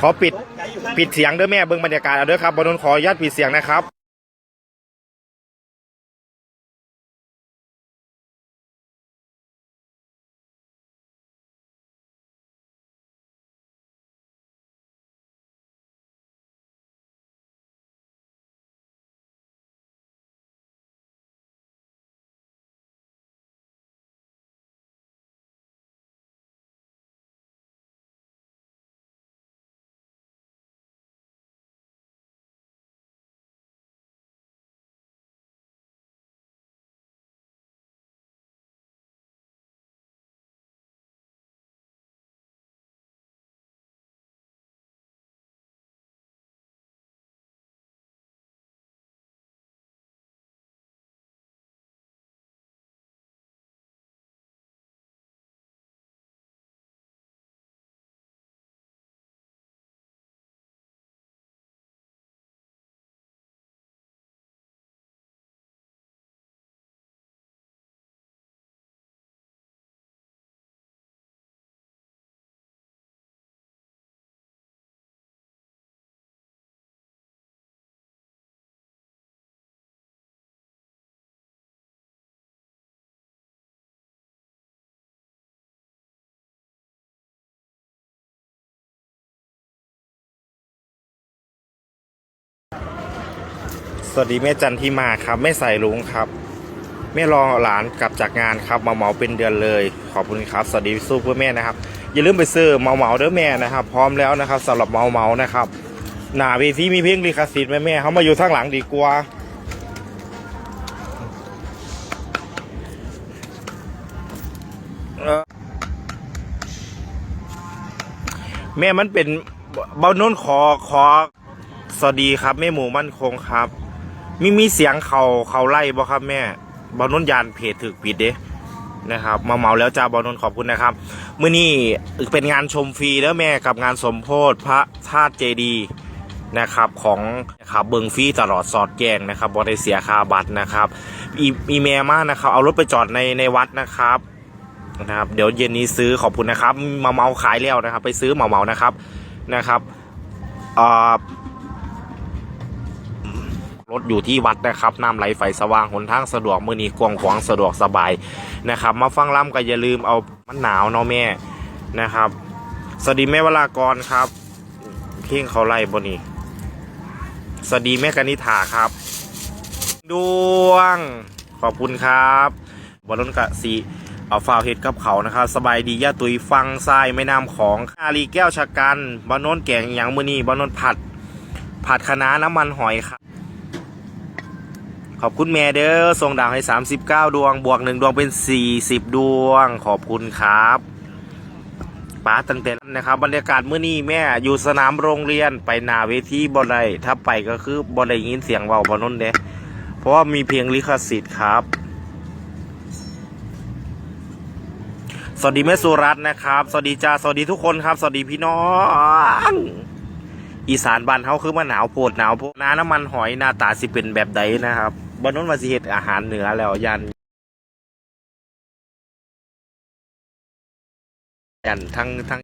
ขอปิดปิดเสียงเด้อแม่เบิ่งบรรยากาศเอาเด้อครับบนนขออนุญาตปิดเสียงนะครับ วัสดีแม่จันที่มาครับแม่ใส่ลุงครับแม่รอหลานกลับจากงานครับมาเหมาเป็นเดือนเลย ขอบคุณครับสวัสดีสู้เพื่อแม่นะครับ อย่าลืมไปซื้อเมาเหมาเด้อแม่นะครับ พร้อมแล้วนะครับสำหรับเมาเหมานะครับหนาเวทีมีเพลงลิขสิทธิ์แม่แม่เขามาอยู่ทางหลังดีกว่าเออแม่มันเป็นเบาโน้นขอขอสวัสดีครับแม่หมูมั่นคงครับ มีมีเสียงเขาเขาไล่บ่ครับแม่บอลนนยานเพจถึกผิดเด้นะครับมาเมาแล้วจ้าบอลนนขอบคุณนะครับมื้อนี้เป็นงานชมฟรีแล้วแม่กับงานสมโพธพระธาตุเจดีนะครับของนะครับเบิงฟรีตลอดสอดแกงนะครับบอได้เสียค่าบัตรนะครับอีเมลมานะครับเอารถไปจอดในในวัดนะครับนะครับเดี๋ยวเย็นนี้ซื้อขอบคุณนะครับมาเมาขายแล้วนะครับ ไปซื้อเมาเมานะครับนะครับอ่อ รถอยู่ที่วัดนะครับน้ำไหลไฟสว่างหนทางสะดวกมือนี้กว้างขวางสะดวกสบายนะครับ มาฟังล่ำก็อย่าลืมเอามันหนาวเนาะแม่นะครับ สวัสดีแม่วรากรครับ เพ่งเขาไล่บนี่สวัสดีแม่กนิษฐาครับดวง ขอบคุณครับบอลนกะสีเอาฟาวเฮ็ดกับเขานะครับ สบายดีย่าตุยฟังทรายไม่น้ำของอารีแก้วชะกันบอนนแกงอหย่างมือนี้บอนนผัด ผัดคะน้าน้ำมันหอยครับ ขอบคุณแม่เด้อส่งดาวให้ 39 ดวง บวกหนึ่งดวงเป็น 40 ดวง ขอบคุณครับป้าตั้งแต่นั้นนะครับ บรรยากาศเมื่อนี้แม่อยู่สนามโรงเรียนไปนาเวทีบอลไดถ้าไปก็คือบอลไดยินเสียงเบาบอลนนเด้เพราะว่ามีเพียงลิขสิทธิ์ครับ สวัสดีแม่สุรัตน์นะครับ สวัสดีจ้าสวัสดีทุกคนครับ สวัสดีพี่น้องอีสานบ้านเฮาคือมาหนาวโพดหนาวโพดน้าน้ำมันหอยหน้าตาสิเป็นแบบใดนะครับ บนนั้นมาสิเฮ็ดอาหารเหนือแล้วยัน ยันทั้งทั้ง